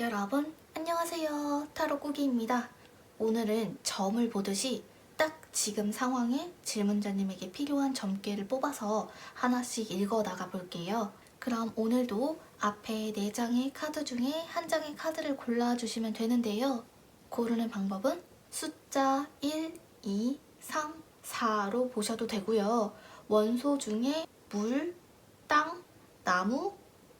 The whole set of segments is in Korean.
여러분 안녕하세요. 타로꾸기입니다. 오늘은 점을 보듯이 딱 지금 상황에 질문자님에게 필요한 점괘를 뽑아서 하나씩 읽어 나가 볼게요. 그럼 오늘도 앞에 4장의 카드 중에 한 장의 카드를 골라주시면 되는데요. 고르는 방법은 숫자 1, 2, 3, 4로 보셔도 되고요. 원소 중에 물, 땅, 나무,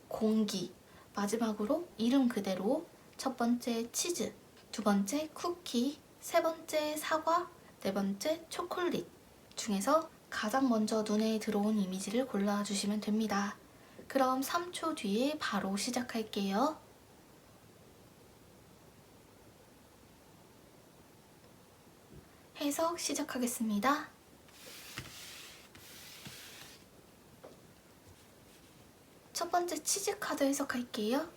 공기 마지막으로 이름 그대로 첫 번째 치즈, 두 번째 쿠키, 세 번째 사과, 네 번째 초콜릿 중에서 가장 먼저 눈에 들어온 이미지를 골라주시면 됩니다. 그럼 3초 뒤에 바로 시작할게요. 해석 시작하겠습니다. 첫 번째 치즈 카드 해석할게요.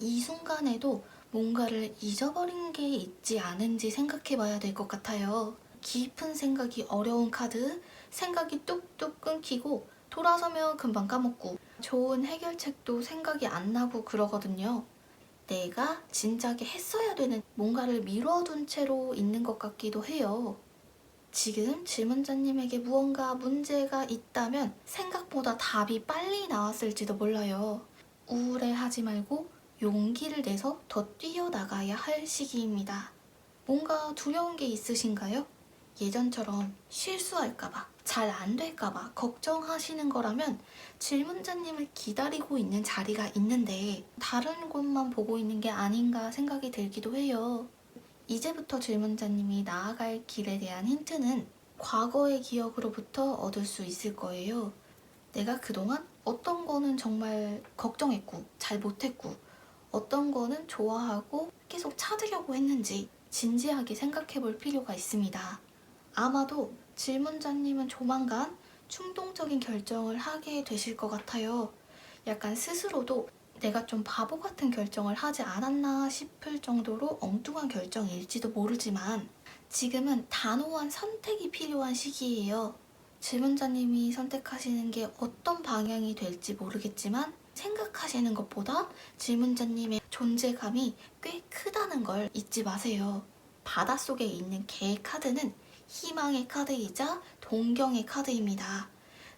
이 순간에도 뭔가를 잊어버린 게 있지 않은지 생각해 봐야 될 것 같아요. 깊은 생각이 어려운 카드, 생각이 뚝뚝 끊기고 돌아서면 금방 까먹고 좋은 해결책도 생각이 안 나고 그러거든요. 내가 진작에 했어야 되는 뭔가를 미뤄둔 채로 있는 것 같기도 해요. 지금 질문자님에게 무언가 문제가 있다면 생각보다 답이 빨리 나왔을지도 몰라요. 우울해하지 말고 용기를 내서 더 뛰어나가야 할 시기입니다. 뭔가 두려운 게 있으신가요? 예전처럼 실수할까봐, 잘 안 될까봐 걱정하시는 거라면 질문자님을 기다리고 있는 자리가 있는데 다른 곳만 보고 있는 게 아닌가 생각이 들기도 해요. 이제부터 질문자님이 나아갈 길에 대한 힌트는 과거의 기억으로부터 얻을 수 있을 거예요. 내가 그동안 어떤 거는 정말 걱정했고 잘 못했고 어떤 거는 좋아하고 계속 찾으려고 했는지 진지하게 생각해 볼 필요가 있습니다. 아마도 질문자님은 조만간 충동적인 결정을 하게 되실 것 같아요. 약간 스스로도 내가 좀 바보 같은 결정을 하지 않았나 싶을 정도로 엉뚱한 결정일지도 모르지만 지금은 단호한 선택이 필요한 시기예요. 질문자님이 선택하시는 게 어떤 방향이 될지 모르겠지만 생각하시는 것보다 질문자님의 존재감이 꽤 크다는 걸 잊지 마세요. 바닷속에 있는 개의 카드는 희망의 카드이자 동경의 카드입니다.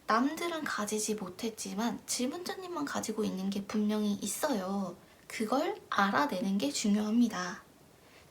남들은 가지지 못했지만 질문자님만 가지고 있는 게 분명히 있어요. 그걸 알아내는 게 중요합니다.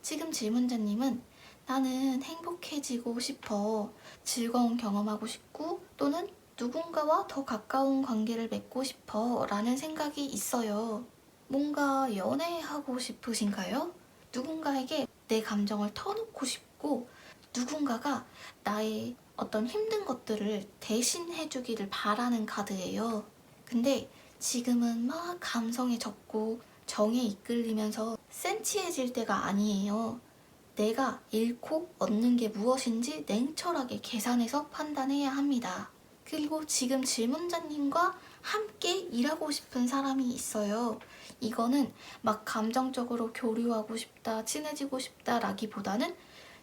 지금 질문자님은 나는 행복해지고 싶어. 즐거운 경험하고 싶고 또는 누군가와 더 가까운 관계를 맺고 싶어 라는 생각이 있어요. 뭔가 연애하고 싶으신가요? 누군가에게 내 감정을 터놓고 싶고 누군가가 나의 어떤 힘든 것들을 대신해주기를 바라는 카드예요. 근데 지금은 막 감성에 젖고 정에 이끌리면서 센치해질 때가 아니에요. 내가 잃고 얻는 게 무엇인지 냉철하게 계산해서 판단해야 합니다. 그리고 지금 질문자님과 함께 일하고 싶은 사람이 있어요. 이거는 막 감정적으로 교류하고 싶다, 친해지고 싶다 라기보다는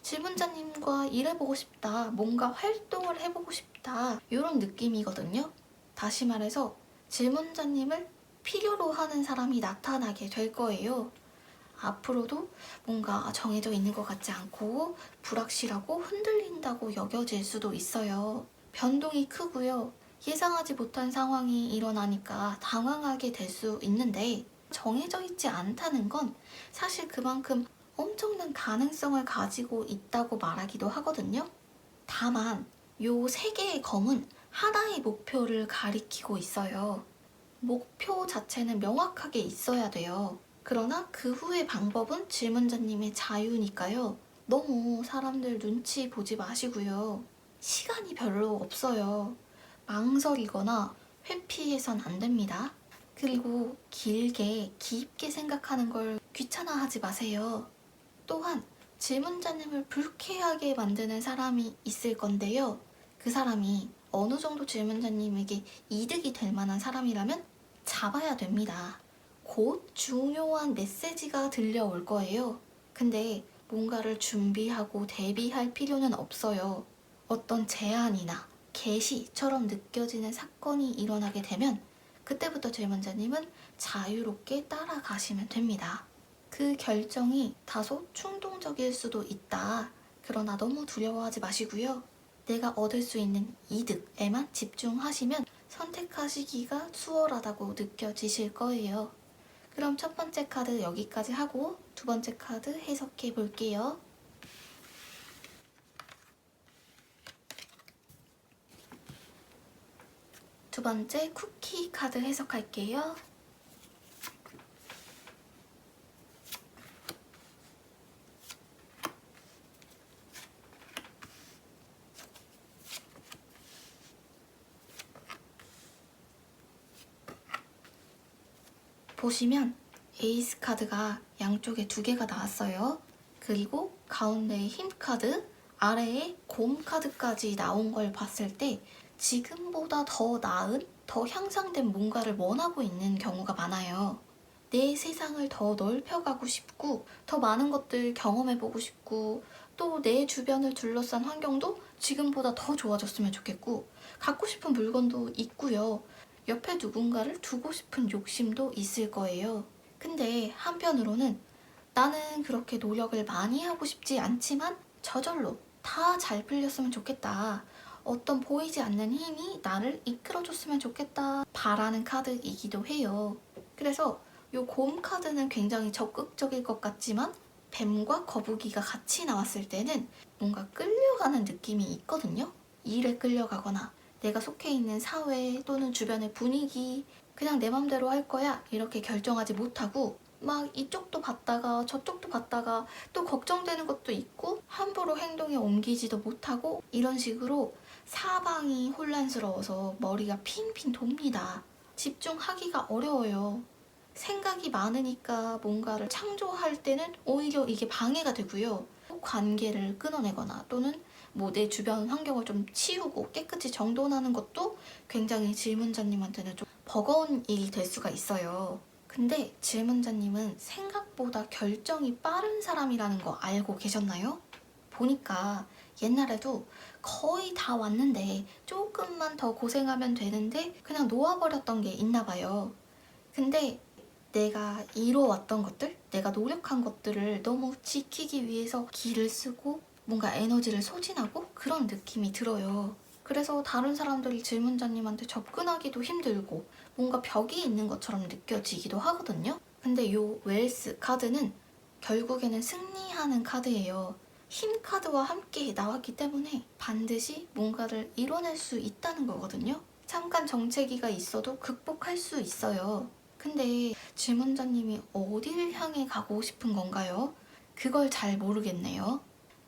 질문자님과 일해보고 싶다, 뭔가 활동을 해보고 싶다, 이런 느낌이거든요. 다시 말해서 질문자님을 필요로 하는 사람이 나타나게 될 거예요. 앞으로도 뭔가 정해져 있는 것 같지 않고 불확실하고 흔들린다고 여겨질 수도 있어요. 변동이 크고요. 예상하지 못한 상황이 일어나니까 당황하게 될 수 있는데 정해져 있지 않다는 건 사실 그만큼 엄청난 가능성을 가지고 있다고 말하기도 하거든요. 다만 요 세 개의 검은 하나의 목표를 가리키고 있어요. 목표 자체는 명확하게 있어야 돼요. 그러나 그 후의 방법은 질문자님의 자유니까요. 너무 사람들 눈치 보지 마시고요. 시간이 별로 없어요. 망설이거나 회피해선 안 됩니다. 그리고 길게 깊게 생각하는 걸 귀찮아하지 마세요. 또한 질문자님을 불쾌하게 만드는 사람이 있을 건데요. 그 사람이 어느 정도 질문자님에게 이득이 될 만한 사람이라면 잡아야 됩니다. 곧 중요한 메시지가 들려올 거예요. 근데 뭔가를 준비하고 대비할 필요는 없어요. 어떤 제안이나 계시처럼 느껴지는 사건이 일어나게 되면 그때부터 질문자님은 자유롭게 따라가시면 됩니다. 그 결정이 다소 충동적일 수도 있다. 그러나 너무 두려워하지 마시고요. 내가 얻을 수 있는 이득에만 집중하시면 선택하시기가 수월하다고 느껴지실 거예요. 그럼 첫 번째 카드 여기까지 하고 두 번째 카드 해석해 볼게요. 두 번째 쿠키 카드 해석할게요. 보시면 에이스 카드가 양쪽에 두 개가 나왔어요. 그리고 가운데에 힘 카드, 아래에 곰 카드까지 나온 걸 봤을 때 지금보다 더 나은, 더 향상된 뭔가를 원하고 있는 경우가 많아요. 내 세상을 더 넓혀가고 싶고, 더 많은 것들 경험해보고 싶고, 또 내 주변을 둘러싼 환경도 지금보다 더 좋아졌으면 좋겠고, 갖고 싶은 물건도 있고요. 옆에 누군가를 두고 싶은 욕심도 있을 거예요. 근데 한편으로는 나는 그렇게 노력을 많이 하고 싶지 않지만 저절로 다 잘 풀렸으면 좋겠다. 어떤 보이지 않는 힘이 나를 이끌어줬으면 좋겠다. 바라는 카드이기도 해요. 그래서 요곰 카드는 굉장히 적극적일 것 같지만 뱀과 거북이가 같이 나왔을 때는 뭔가 끌려가는 느낌이 있거든요. 일에 끌려가거나 내가 속해 있는 사회 또는 주변의 분위기 그냥 내 맘대로 할 거야 이렇게 결정하지 못하고 막 이쪽도 봤다가 저쪽도 봤다가 또 걱정되는 것도 있고 함부로 행동에 옮기지도 못하고 이런 식으로 사방이 혼란스러워서 머리가 핑핑 돕니다. 집중하기가 어려워요. 생각이 많으니까 뭔가를 창조할 때는 오히려 이게 방해가 되고요. 관계를 끊어내거나 또는 뭐 내 주변 환경을 좀 치우고 깨끗이 정돈하는 것도 굉장히 질문자님한테는 좀 버거운 일이 될 수가 있어요. 근데 질문자님은 생각보다 결정이 빠른 사람이라는 거 알고 계셨나요? 보니까 옛날에도 거의 다 왔는데 조금만 더 고생하면 되는데 그냥 놓아버렸던 게 있나 봐요. 근데 내가 이뤄왔던 것들, 내가 노력한 것들을 너무 지키기 위해서 기를 쓰고 뭔가 에너지를 소진하고 그런 느낌이 들어요. 그래서 다른 사람들이 질문자님한테 접근하기도 힘들고 뭔가 벽이 있는 것처럼 느껴지기도 하거든요. 근데 요 웰스 카드는 결국에는 승리하는 카드예요. 힘 카드와 함께 나왔기 때문에 반드시 뭔가를 이뤄낼 수 있다는 거거든요. 잠깐 정체기가 있어도 극복할 수 있어요. 근데 질문자님이 어디를 향해 가고 싶은 건가요? 그걸 잘 모르겠네요.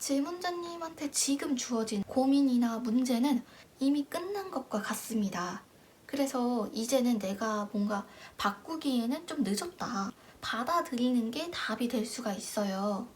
질문자님한테 지금 주어진 고민이나 문제는 이미 끝난 것과 같습니다. 그래서 이제는 내가 뭔가 바꾸기에는 좀 늦었다. 받아들이는 게 답이 될 수가 있어요.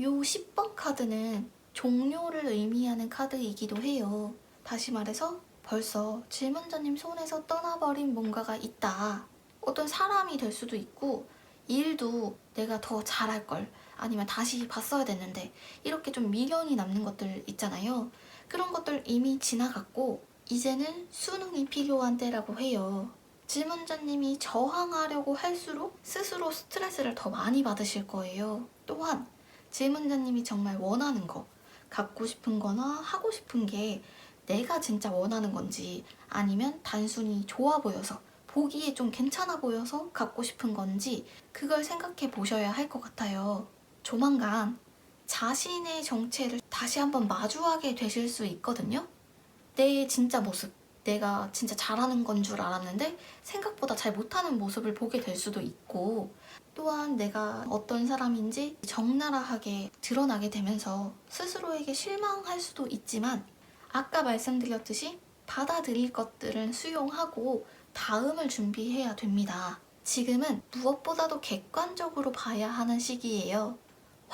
요 10번 카드는 종료를 의미하는 카드이기도 해요. 다시 말해서 벌써 질문자님 손에서 떠나버린 뭔가가 있다. 어떤 사람이 될 수도 있고 일도 내가 더 잘할 걸 아니면 다시 봤어야 됐는데 이렇게 좀 미련이 남는 것들 있잖아요. 그런 것들 이미 지나갔고 이제는 수능이 필요한 때라고 해요. 질문자님이 저항하려고 할수록 스스로 스트레스를 더 많이 받으실 거예요. 또한 질문자님이 정말 원하는 거, 갖고 싶은 거나 하고 싶은 게 내가 진짜 원하는 건지 아니면 단순히 좋아 보여서 보기에 좀 괜찮아 보여서 갖고 싶은 건지 그걸 생각해 보셔야 할 것 같아요. 조만간 자신의 정체를 다시 한번 마주하게 되실 수 있거든요. 내 진짜 모습, 내가 진짜 잘하는 건 줄 알았는데 생각보다 잘 못하는 모습을 보게 될 수도 있고 또한 내가 어떤 사람인지 적나라하게 드러나게 되면서 스스로에게 실망할 수도 있지만 아까 말씀드렸듯이 받아들일 것들은 수용하고 다음을 준비해야 됩니다. 지금은 무엇보다도 객관적으로 봐야 하는 시기예요.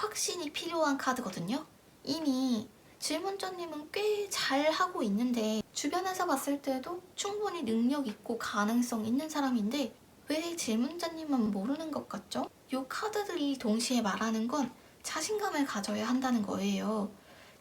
확신이 필요한 카드거든요. 이미 질문자님은 꽤 잘하고 있는데 주변에서 봤을 때도 충분히 능력 있고 가능성 있는 사람인데 왜 질문자님만 모르는 것 같죠? 요 카드들이 동시에 말하는 건 자신감을 가져야 한다는 거예요.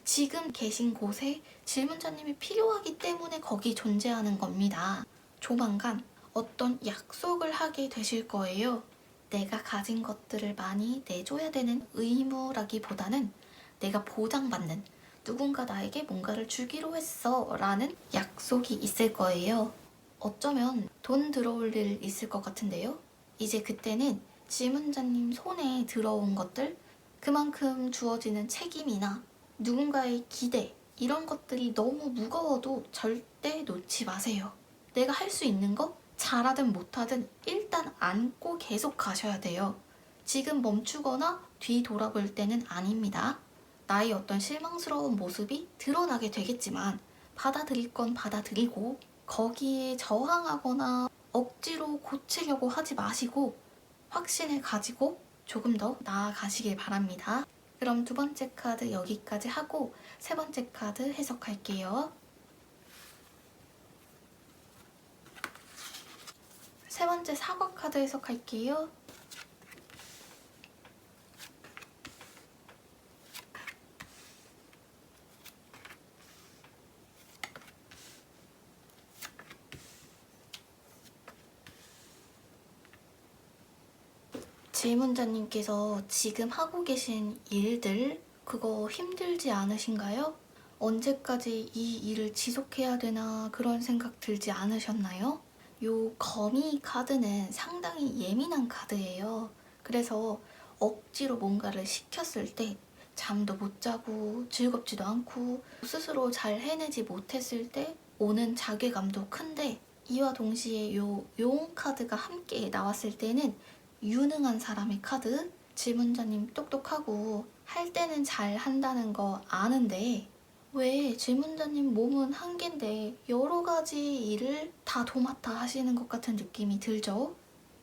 지금 계신 곳에 질문자님이 필요하기 때문에 거기 존재하는 겁니다. 조만간 어떤 약속을 하게 되실 거예요. 내가 가진 것들을 많이 내줘야 되는 의무라기보다는 내가 보장받는 누군가 나에게 뭔가를 주기로 했어 라는 약속이 있을 거예요. 어쩌면 돈 들어올 일 있을 것 같은데요. 이제 그때는 질문자님 손에 들어온 것들, 그만큼 주어지는 책임이나 누군가의 기대, 이런 것들이 너무 무거워도 절대 놓지 마세요. 내가 할 수 있는 거 잘하든 못하든 일단 안고 계속 가셔야 돼요. 지금 멈추거나 뒤 돌아볼 때는 아닙니다. 나의 어떤 실망스러운 모습이 드러나게 되겠지만 받아들일 건 받아들이고 거기에 저항하거나 억지로 고치려고 하지 마시고 확신을 가지고 조금 더 나아가시길 바랍니다. 그럼 두 번째 카드 여기까지 하고 세 번째 카드 해석할게요. 세 번째 사과 카드 해석할게요. 질문자님께서 지금 하고 계신 일들 그거 힘들지 않으신가요? 언제까지 이 일을 지속해야 되나 그런 생각 들지 않으셨나요? 요 거미 카드는 상당히 예민한 카드예요. 그래서 억지로 뭔가를 시켰을 때 잠도 못 자고 즐겁지도 않고 스스로 잘 해내지 못했을 때 오는 자괴감도 큰데 이와 동시에 요용 카드가 함께 나왔을 때는 유능한 사람의 카드 질문자님 똑똑하고 할 때는 잘 한다는 거 아는데 왜 질문자님 몸은 한 개인데 여러 가지 일을 다 도맡아 하시는 것 같은 느낌이 들죠?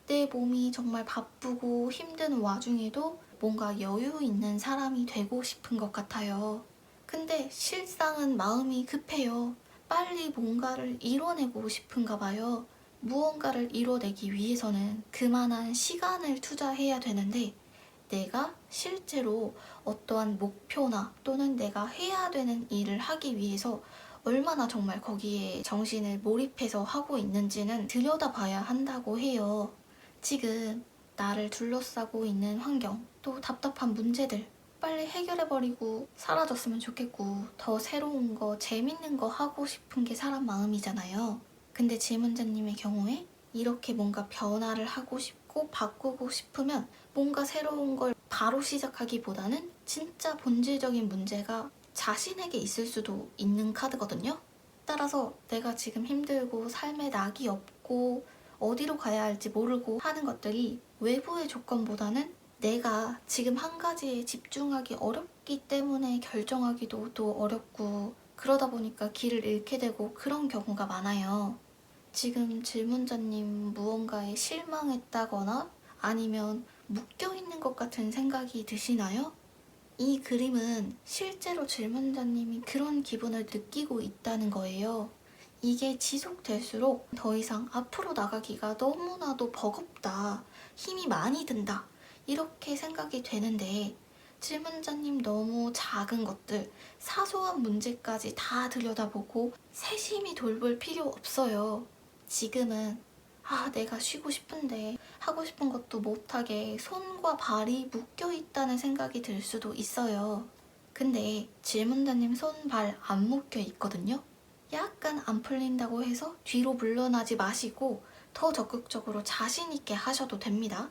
내 몸이 정말 바쁘고 힘든 와중에도 뭔가 여유 있는 사람이 되고 싶은 것 같아요. 근데 실상은 마음이 급해요. 빨리 뭔가를 이뤄내고 싶은가 봐요. 무언가를 이뤄내기 위해서는 그만한 시간을 투자해야 되는데 내가 실제로 어떠한 목표나 또는 내가 해야 되는 일을 하기 위해서 얼마나 정말 거기에 정신을 몰입해서 하고 있는지는 들여다봐야 한다고 해요. 지금 나를 둘러싸고 있는 환경, 또 답답한 문제들 빨리 해결해버리고 사라졌으면 좋겠고 더 새로운 거, 재밌는 거 하고 싶은 게 사람 마음이잖아요. 근데 질문자님의 경우에 이렇게 뭔가 변화를 하고 싶고 바꾸고 싶으면 뭔가 새로운 걸 바로 시작하기보다는 진짜 본질적인 문제가 자신에게 있을 수도 있는 카드거든요. 따라서 내가 지금 힘들고 삶에 낙이 없고 어디로 가야 할지 모르고 하는 것들이 외부의 조건보다는 내가 지금 한 가지에 집중하기 어렵기 때문에 결정하기도 또 어렵고 그러다 보니까 길을 잃게 되고 그런 경우가 많아요. 지금 질문자님 무언가에 실망했다거나 아니면 묶여있는 것 같은 생각이 드시나요? 이 그림은 실제로 질문자님이 그런 기분을 느끼고 있다는 거예요. 이게 지속될수록 더 이상 앞으로 나가기가 너무나도 버겁다. 힘이 많이 든다. 이렇게 생각이 되는데 질문자님 너무 작은 것들, 사소한 문제까지 다 들여다보고 세심히 돌볼 필요 없어요. 지금은 아, 내가 쉬고 싶은데 하고 싶은 것도 못하게 손과 발이 묶여 있다는 생각이 들 수도 있어요. 근데 질문자님 손, 발 안 묶여 있거든요. 약간 안 풀린다고 해서 뒤로 물러나지 마시고 더 적극적으로 자신 있게 하셔도 됩니다.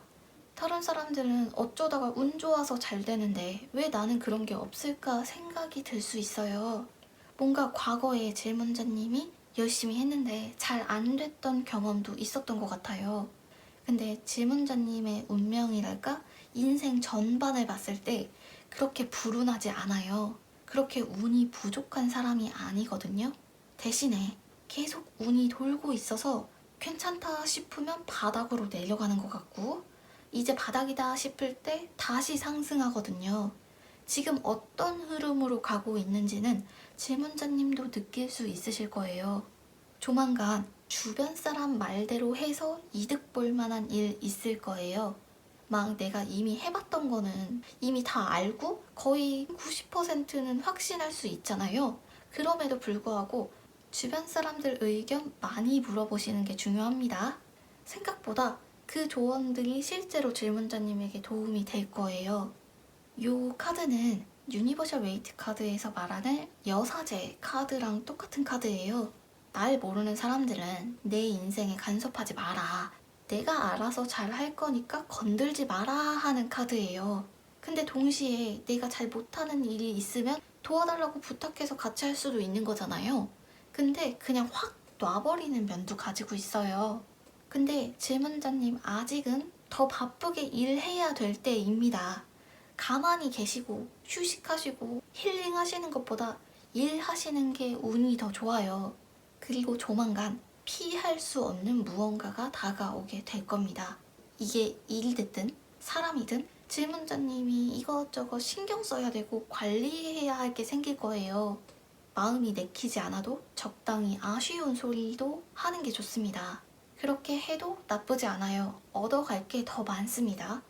다른 사람들은 어쩌다가 운 좋아서 잘 되는데 왜 나는 그런 게 없을까 생각이 들 수 있어요. 뭔가 과거에 질문자님이 열심히 했는데 잘 안 됐던 경험도 있었던 것 같아요. 근데 질문자님의 운명이랄까? 인생 전반을 봤을 때 그렇게 불운하지 않아요. 그렇게 운이 부족한 사람이 아니거든요. 대신에 계속 운이 돌고 있어서 괜찮다 싶으면 바닥으로 내려가는 것 같고 이제 바닥이다 싶을 때 다시 상승하거든요. 지금 어떤 흐름으로 가고 있는지는 질문자님도 느낄 수 있으실 거예요. 조만간 주변 사람 말대로 해서 이득 볼 만한 일 있을 거예요. 막 내가 이미 해봤던 거는 이미 다 알고 거의 90%는 확신할 수 있잖아요. 그럼에도 불구하고 주변 사람들 의견 많이 물어보시는 게 중요합니다. 생각보다 그 조언들이 실제로 질문자님에게 도움이 될 거예요. 요 카드는 유니버셜 웨이트 카드에서 말하는 여사제 카드랑 똑같은 카드예요. 날 모르는 사람들은 내 인생에 간섭하지 마라. 내가 알아서 잘 할 거니까 건들지 마라 하는 카드예요. 근데 동시에 내가 잘 못하는 일이 있으면 도와달라고 부탁해서 같이 할 수도 있는 거잖아요. 근데 그냥 확 놔버리는 면도 가지고 있어요. 근데 질문자님 아직은 더 바쁘게 일해야 될 때입니다. 가만히 계시고 휴식하시고 힐링하시는 것보다 일하시는 게 운이 더 좋아요. 그리고 조만간 피할 수 없는 무언가가 다가오게 될 겁니다. 이게 일이든 사람이든 질문자님이 이것저것 신경 써야 되고 관리해야 할 게 생길 거예요. 마음이 내키지 않아도 적당히 아쉬운 소리도 하는 게 좋습니다. 그렇게 해도 나쁘지 않아요. 얻어갈 게 더 많습니다.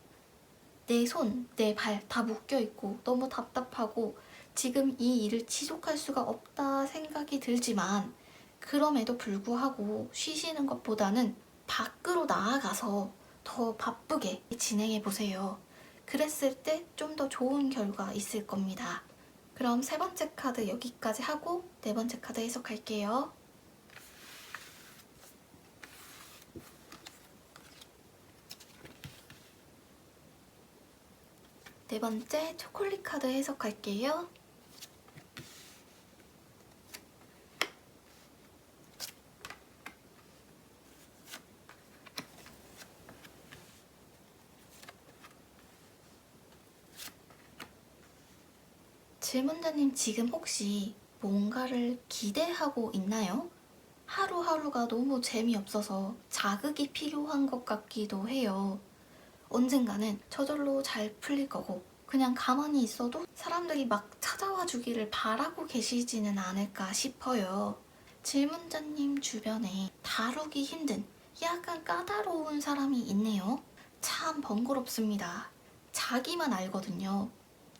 내 손, 내 발 다 묶여 있고 너무 답답하고 지금 이 일을 지속할 수가 없다 생각이 들지만 그럼에도 불구하고 쉬시는 것보다는 밖으로 나아가서 더 바쁘게 진행해 보세요. 그랬을 때 좀 더 좋은 결과 있을 겁니다. 그럼 세 번째 카드 여기까지 하고 네 번째 카드 해석할게요. 네 번째 초콜릿 카드 해석할게요. 질문자님 지금 혹시 뭔가를 기대하고 있나요? 하루하루가 너무 재미없어서 자극이 필요한 것 같기도 해요. 언젠가는 저절로 잘 풀릴 거고 그냥 가만히 있어도 사람들이 막 찾아와 주기를 바라고 계시지는 않을까 싶어요. 질문자님 주변에 다루기 힘든 약간 까다로운 사람이 있네요. 참 번거롭습니다. 자기만 알거든요.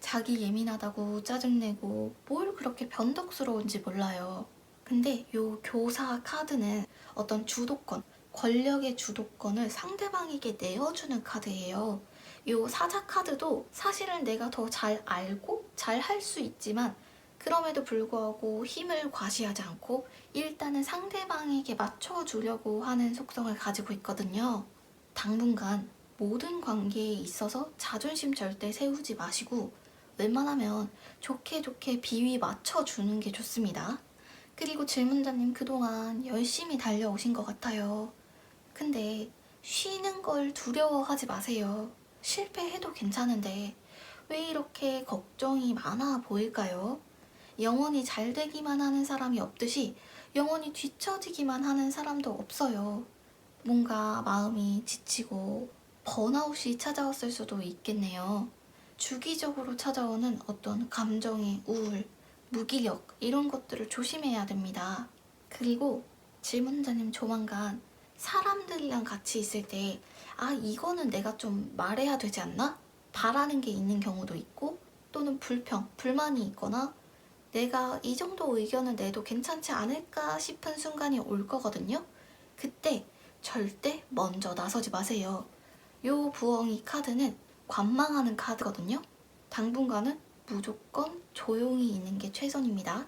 자기 예민하다고 짜증내고 뭘 그렇게 변덕스러운지 몰라요. 근데 요 교사 카드는 어떤 주도권, 권력의 주도권을 상대방에게 내어주는 카드예요. 요 사자 카드도 사실은 내가 더 잘 알고 잘 할 수 있지만 그럼에도 불구하고 힘을 과시하지 않고 일단은 상대방에게 맞춰주려고 하는 속성을 가지고 있거든요. 당분간 모든 관계에 있어서 자존심 절대 세우지 마시고 웬만하면 좋게 좋게 비위 맞춰주는 게 좋습니다. 그리고 질문자님 그동안 열심히 달려오신 것 같아요. 근데 쉬는 걸 두려워하지 마세요. 실패해도 괜찮은데 왜 이렇게 걱정이 많아 보일까요? 영원히 잘 되기만 하는 사람이 없듯이 영원히 뒤처지기만 하는 사람도 없어요. 뭔가 마음이 지치고 번아웃이 찾아왔을 수도 있겠네요. 주기적으로 찾아오는 어떤 감정의 우울, 무기력 이런 것들을 조심해야 됩니다. 그리고 질문자님 조만간 사람들이랑 같이 있을 때 아, 이거는 내가 좀 말해야 되지 않나? 바라는 게 있는 경우도 있고 또는 불평, 불만이 있거나 내가 이 정도 의견을 내도 괜찮지 않을까 싶은 순간이 올 거거든요. 그때 절대 먼저 나서지 마세요. 요 부엉이 카드는 관망하는 카드거든요. 당분간은 무조건 조용히 있는 게 최선입니다.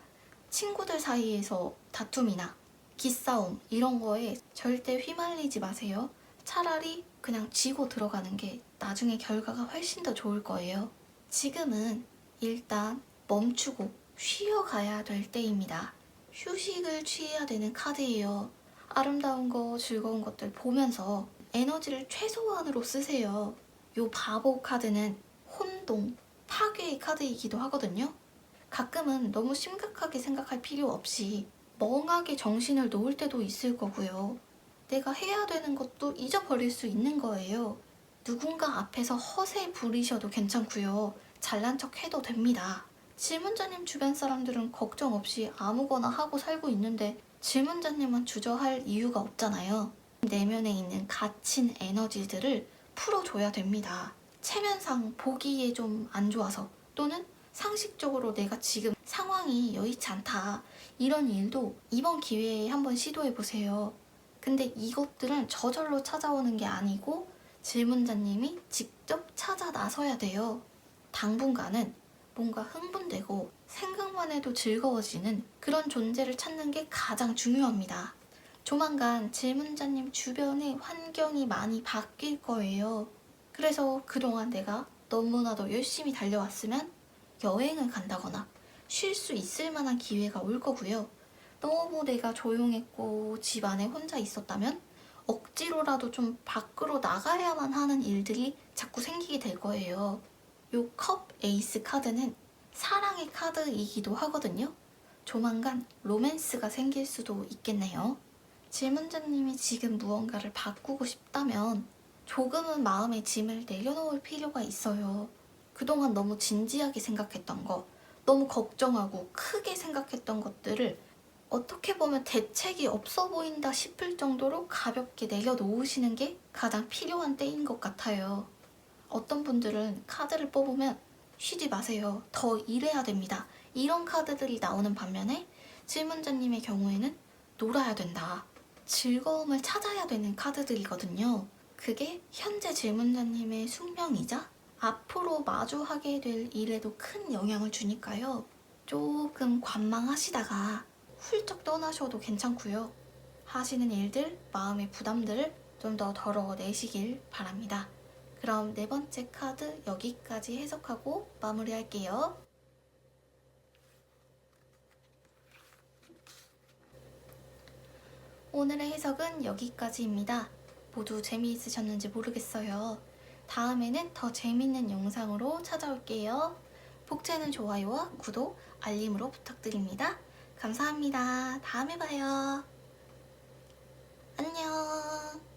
친구들 사이에서 다툼이나 기싸움 이런 거에 절대 휘말리지 마세요. 차라리 그냥 쥐고 들어가는 게 나중에 결과가 훨씬 더 좋을 거예요. 지금은 일단 멈추고 쉬어가야 될 때입니다. 휴식을 취해야 되는 카드예요. 아름다운 거, 즐거운 것들 보면서 에너지를 최소한으로 쓰세요. 요 바보 카드는 혼동, 파괴의 카드이기도 하거든요. 가끔은 너무 심각하게 생각할 필요 없이 멍하게 정신을 놓을 때도 있을 거고요. 내가 해야 되는 것도 잊어버릴 수 있는 거예요. 누군가 앞에서 허세 부리셔도 괜찮고요. 잘난 척 해도 됩니다. 질문자님 주변 사람들은 걱정 없이 아무거나 하고 살고 있는데 질문자님은 주저할 이유가 없잖아요. 내면에 있는 갇힌 에너지들을 풀어줘야 됩니다. 체면상 보기에 좀 안 좋아서 또는 상식적으로 내가 지금 상황이 여의치 않다. 이런 일도 이번 기회에 한번 시도해 보세요. 근데 이것들은 저절로 찾아오는 게 아니고 질문자님이 직접 찾아 나서야 돼요. 당분간은 뭔가 흥분되고 생각만 해도 즐거워지는 그런 존재를 찾는 게 가장 중요합니다. 조만간 질문자님 주변의 환경이 많이 바뀔 거예요. 그래서 그동안 내가 너무나도 열심히 달려왔으면 여행을 간다거나 쉴 수 있을 만한 기회가 올 거고요. 너무 내가 조용했고 집안에 혼자 있었다면 억지로라도 좀 밖으로 나가야만 하는 일들이 자꾸 생기게 될 거예요. 요 컵 에이스 카드는 사랑의 카드이기도 하거든요. 조만간 로맨스가 생길 수도 있겠네요. 질문자님이 지금 무언가를 바꾸고 싶다면 조금은 마음의 짐을 내려놓을 필요가 있어요. 그동안 너무 진지하게 생각했던 거, 너무 걱정하고 크게 생각했던 것들을 어떻게 보면 대책이 없어 보인다 싶을 정도로 가볍게 내려놓으시는 게 가장 필요한 때인 것 같아요. 어떤 분들은 카드를 뽑으면 쉬지 마세요. 더 일해야 됩니다. 이런 카드들이 나오는 반면에 질문자님의 경우에는 놀아야 된다. 즐거움을 찾아야 되는 카드들이거든요. 그게 현재 질문자님의 숙명이자 앞으로 마주하게 될 일에도 큰 영향을 주니까요. 조금 관망하시다가 훌쩍 떠나셔도 괜찮고요. 하시는 일들, 마음의 부담들을 좀 더 덜어내시길 바랍니다. 그럼 네 번째 카드 여기까지 해석하고 마무리할게요. 오늘의 해석은 여기까지입니다. 모두 재미있으셨는지 모르겠어요. 다음에는 더 재밌는 영상으로 찾아올게요. 복채는 좋아요와 구독, 알림으로 부탁드립니다. 감사합니다. 다음에 봐요. 안녕.